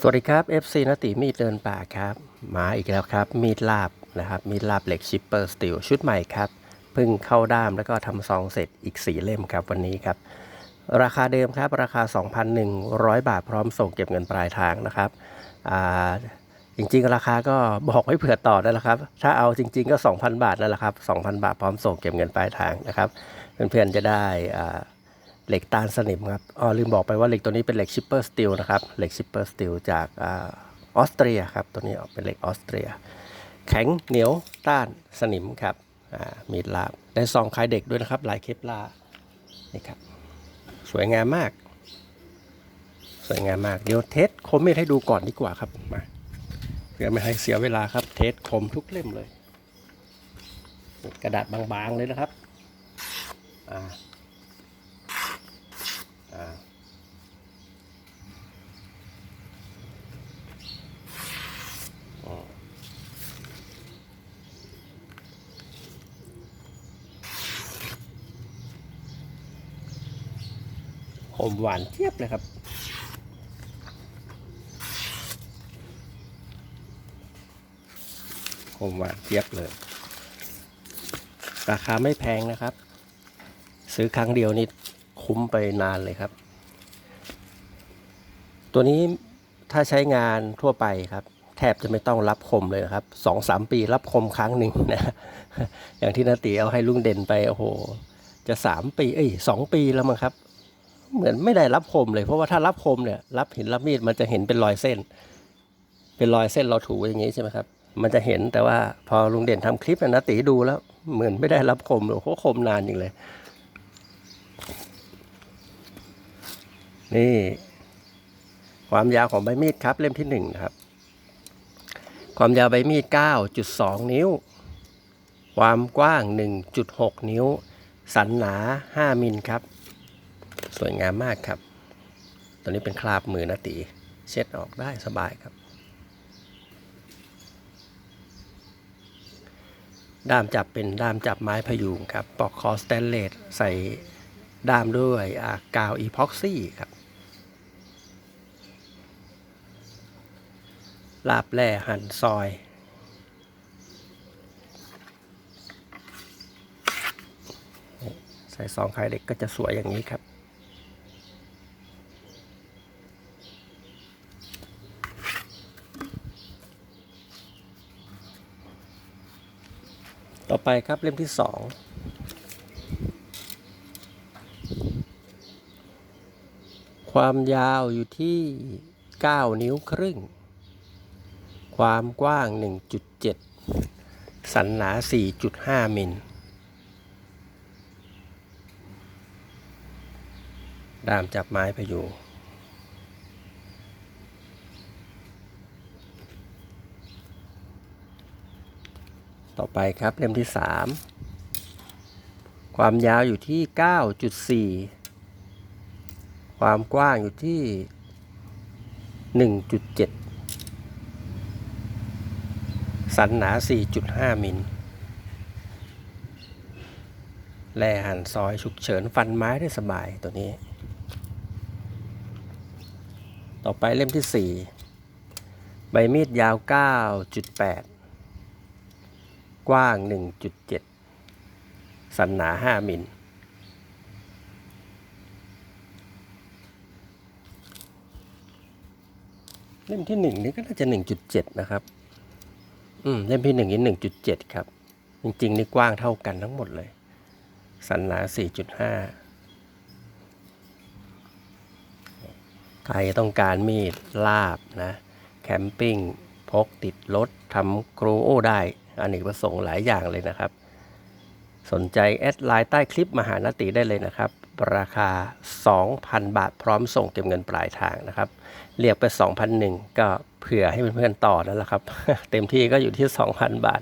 สวัสดีครับ FC นติมีดเดินป่าครับ มาอีกแล้วครับ มีดลาบนะครับ มีดลาบเหล็กชิปเปอร์สตีลชุดใหม่ครับเพิ่งเข้าด้ามแล้วก็ทำซองเสร็จอีก 4 เล่มครับวันนี้ครับ ราคาเดิมครับ ราคา 2,100 บาทพร้อมส่งเก็บเงินปลายทางนะครับอ่าจริงๆ ราคาก็บอกไว้เผื่อต่อได้แล้วครับ ถ้าเอาจริง ๆ ก็ 2,000 บาทนั่นแหละครับ 2,000 บาทพร้อมส่งเก็บเงินปลายทางนะครับ เพื่อนๆจะได้อ่า เหล็กตาลสนิมครับอ๋อลืมบอกไปว่าเหล็กตัวนี้เป็นเหล็กชิปเปอร์สตีลนะครับ เหล็กชิปเปอร์สตีลจากออสเตรียครับ ตัวนี้เป็นเหล็กออสเตรีย แข็งเหนียวต้านสนิมครับมีดลาบได้ซองคลายเด็กด้วยนะครับ ลายเคปลานี่ครับ สวยงามมาก สวยงามมาก เดี๋ยวเทสคมมีดให้ดูก่อนดีกว่าครับ มาเพื่อไม่ให้เสียเวลาครับ เทสคมทุกเล่มเลย กระดาษบางๆเลยนะครับ อ่า หอมหวานเทียบเลยครับ หอมหวานเทียบเลย ราคาไม่แพงนะครับ ซื้อครั้งเดียวนี่ คุ้มไปนานเลยครับ ตัวนี้ถ้าใช้งานทั่วไปครับ แทบจะไม่ต้องรับคมเลยนะครับสองสามปีรับคมครั้งหนึ่งนะอย่างที่นาตีเอาให้ลุงเด่นไปโอ้โห จะสามปีเอ้ยสองปีแล้วมั้งครับ เหมือนไม่ได้รับคมเลย เพราะว่าถ้ารับคมเนี่ย รับหินรับมีดมันจะเห็นเป็นรอยเส้น เป็นรอยเส้นเราถูอย่างนี้ใช่ไหมครับมันจะเห็นแต่ว่าพอลุงเด่นทำคลิปนะนาตีดูแล้ว เหมือนไม่ได้รับคมโอ้โหคมนานจริงเลย นี่ ความยาวของใบมีดครับ เล่มที่หนึ่งครับ ความยาวใบมีด 9.2 นิ้ว ความกว้าง 1.6 นิ้ว สันหนา 5 มิลครับ สวยงามมากครับตัวนี้เป็นคราบมือนาตี เช็ดออกได้สบายครับ ด้ามจับเป็นด้ามจับไม้พยุงครับ ปอกคอสแตนเลสใส่ด้ามด้วยกาวอีพ็อกซี่ครับ ลาบแร่หั่นซอย ใส่ซองไข่เด็กก็จะสวยอย่างนี้ครับ ต่อไปครับเล่มที่สองความยาวอยู่ที่ 9 นิ้วครึ่ง ความกว้าง 1.7 สันหนา 4.5 มิล ด้ามจับไม้พยุงต่อไปครับเล่มที่ 3 ความยาวอยู่ที่ 9.4 ความกว้างอยู่ที่ 1.7 สันหนา 4.5 มิลแล่หั่นซอยฉุกเฉินฟันไม้ได้สบายตัวนี้ ต่อไปเล่มที่ 4 ใบมีดยาว 9.8 กว้าง 1.7 สันหนา 5 มิลเล่มที่หนึ่งนี่ก็น่าจะ 1.7 นะครับ อืมเล่มที่หนึ่งนี่1.7ครับ จริงๆนี่กว้างเท่ากันทั้งหมดเลย สันหนา4.5ใครต้องการมีดลาบนะ แคมปิ้งพกติดรถทำโกรโอได้อันนี้ประสงค์หลายอย่างเลยนะครับ สนใจแอดไลน์ใต้คลิปมหานติได้เลยนะครับ ราคา 2,000 บาทพร้อมส่งเก็บเงินปลายทางนะครับ เรียกไป 2,001ก็ เผื่อให้เพื่อนๆต่อแล้วล่ะครับ เต็มที่ก็อยู่ที่ 2,000 บาท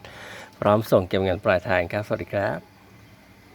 พร้อมส่งเก็บเงินปลายทางครับ สวัสดีครับ